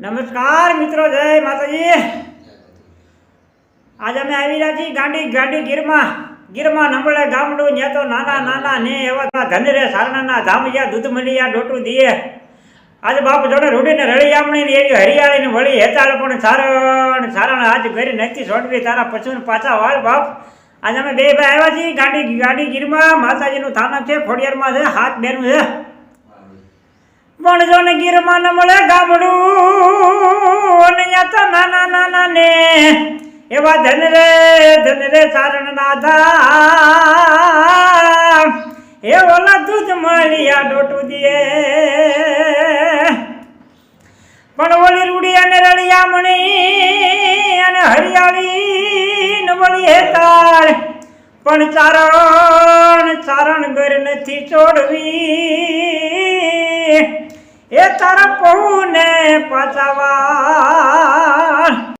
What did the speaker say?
નમસ્કાર મિત્રો, જય માતાજી. આજે અમે આવી રહ્યા છીએ ગાંડી ગાંડી ગીરમાં. ગીરમાં નંબળે ગામડું ત્યાં તો નાના નાના ને એવા ધનરે, સારણાના દૂધ મળ્યા ડોટું દીએ. આજે બાપ જોડે રૂડીને રળી આમણી ને એવી હરિયાળી ને વળી હેતાળ પણ સારણ સારણ આજ ઘરી નથી છોડવી તારા પશુને પાછા વાળ બાપ. આજે અમે બે ભાઈ આવ્યા છીએ ગાંડી ગાંડી ગીરમાં. માતાજીનું થાનક છે, ખોડિયારમાં છે, હાથ બેનું છે. પણ જો ને ગીરમાં ન મળે ગામડું. અને ત્યાં તો નાના નાના ને એવા ધન રે ધન રે સારણ ના ધામ એ ઓલા દૂધ મળ્યા ડોટું દીએ. પણ ઓલી રૂડી અને રળિયામણી અને હરિયાળી વળી હેતાળ પણ ચારણ ચારણ ઘર નથી છોડવી એ તારા પહુને પાછાવા